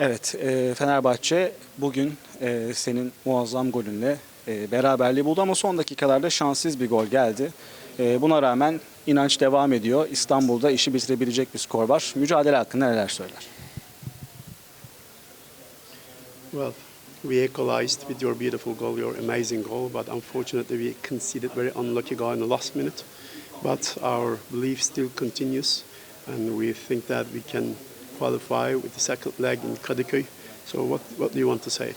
Evet, e, Fenerbahçe bugün e, senin muazzam golünle e, beraberliği buldu ama son dakikalarda şanssız bir gol geldi. E, buna rağmen inanç devam ediyor. İstanbul'da işi bitirebilecek bir skor var. Mücadele hakkında neler söyler? Well, we equalized with your beautiful goal, your amazing goal, but unfortunately we conceded very unlucky goal in the last minute. But our belief still continues, and we think that we can qualify with the second leg in Kadıköy. So, what, what do you want to say?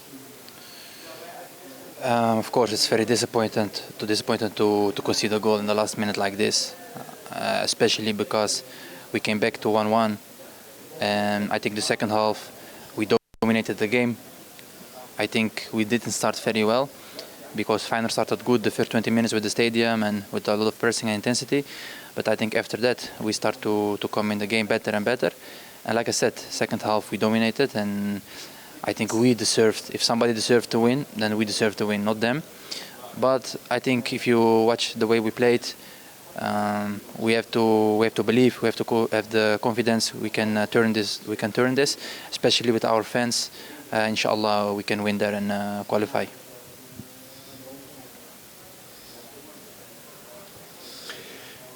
Um, of course, it's very disappointing to disappointing to, to concede a goal in the last minute like this, uh, especially because we came back to 1-1, and I think the second half we dominated the game. I think we didn't start very well because Feyenoord started good the first 20 minutes with the stadium and with a lot of pressing and intensity, but I think after that we start to, to come in the game better and better. And like I said, second half we dominated and I think we deserved. If somebody deserved to win, then we deserve to win, not them. But I think if you watch the way we played, um, we have to we have to believe. We have to have the confidence. We can uh, turn this. We can turn this, especially with our fans. Uh, inshallah, we can win there and uh, qualify.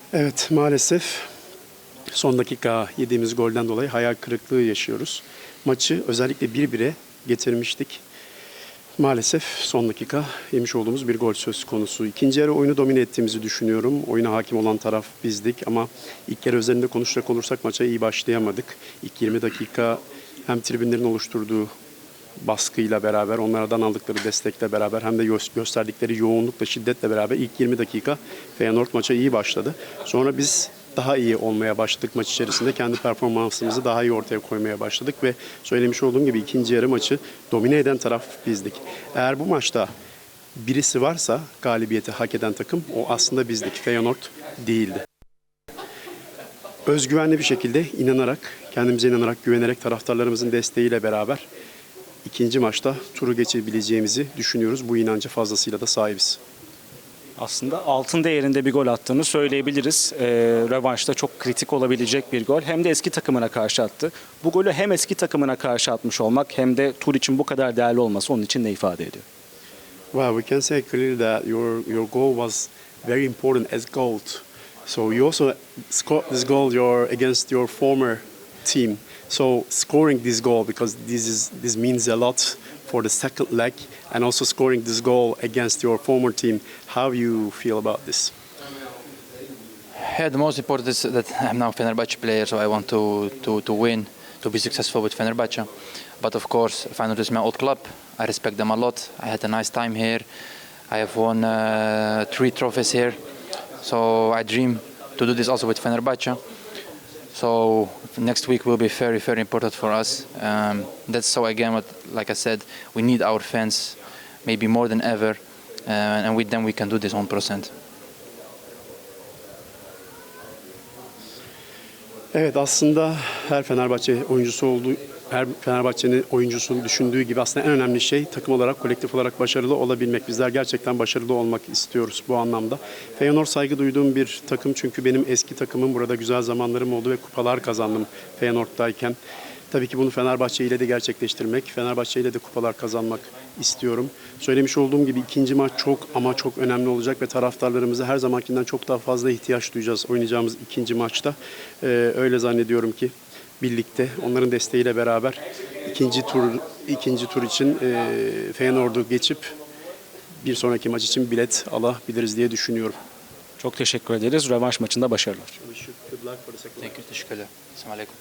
Evet, maalesef son dakika yediğimiz golden dolayı hayal kırıklığı yaşıyoruz. Maçı özellikle 1-1'e getirmiştik. Maalesef son dakika yemiş olduğumuz bir gol söz konusu. İkinci yarı oyunu domine ettiğimizi düşünüyorum. Oyuna hakim olan taraf bizdik ama ilk yarı üzerinde konuşacak olursak maça iyi başlayamadık. İlk 20 dakika hem tribünlerin oluşturduğu baskıyla beraber, onlardan aldıkları destekle beraber hem de gö- gösterdikleri yoğunlukla, şiddetle beraber ilk 20 dakika Feyenoord maça iyi başladı. Sonra biz daha iyi olmaya başladık maç içerisinde. Kendi performansımızı daha iyi ortaya koymaya başladık ve söylemiş olduğum gibi ikinci yarı maçı domine eden taraf bizdik. Eğer bu maçta birisi varsa galibiyeti hak eden takım o aslında bizdik. Feyenoord değildi. Özgüvenli bir şekilde inanarak, kendimize inanarak, güvenerek taraftarlarımızın desteğiyle beraber ikinci maçta turu geçebileceğimizi düşünüyoruz. Bu inanca fazlasıyla da sahibiz. Aslında altın değerinde bir gol attığını söyleyebiliriz. E, rövanşta çok kritik olabilecek bir gol. Hem de eski takımına karşı attı. Bu golü hem eski takımına karşı atmış olmak hem de tur için bu kadar değerli olması onun için ne ifade ediyor? Well, we can say clearly that your your goal was very important as goal. So you also scored this goal your against your former team. So scoring this goal because this is this means a lot for the second leg and also scoring this goal against your former team. How you feel about this? Yeah, the most important is that I'm now a Fenerbahce player, so I want to, to, to win, to be successful with Fenerbahce. But of course, Feyenoord is my old club. I respect them a lot. I had a nice time here. I have won uh, three trophies here. So I dream to do this also with Fenerbahce. So next week will be very, very important for us. Um, that's so again, what, like I said, we need our fans, maybe more than ever, uh, and with them we can do this 100%. Evet aslında her Fenerbahçe oyuncusu olduğu her Fenerbahçe'nin oyuncusunu düşündüğü gibi aslında en önemli şey takım olarak, kolektif olarak başarılı olabilmek. Bizler gerçekten başarılı olmak istiyoruz bu anlamda. Feyenoord saygı duyduğum bir takım çünkü benim eski takımım burada güzel zamanlarım oldu ve kupalar kazandım Feyenoord'dayken. Tabii ki bunu Fenerbahçe ile de gerçekleştirmek, Fenerbahçe ile de kupalar kazanmak istiyorum. Söylemiş olduğum gibi ikinci maç çok ama çok önemli olacak ve taraftarlarımıza her zamankinden çok daha fazla ihtiyaç duyacağız oynayacağımız ikinci maçta. Ee, öyle zannediyorum ki birlikte onların desteğiyle beraber ikinci tur ikinci tur için e, Feyenoord'u geçip bir sonraki maç için bilet alabiliriz diye düşünüyorum. Çok teşekkür ederiz. Rövanş maçında başarılar. Thank you. Teşekkürler. Alaikum.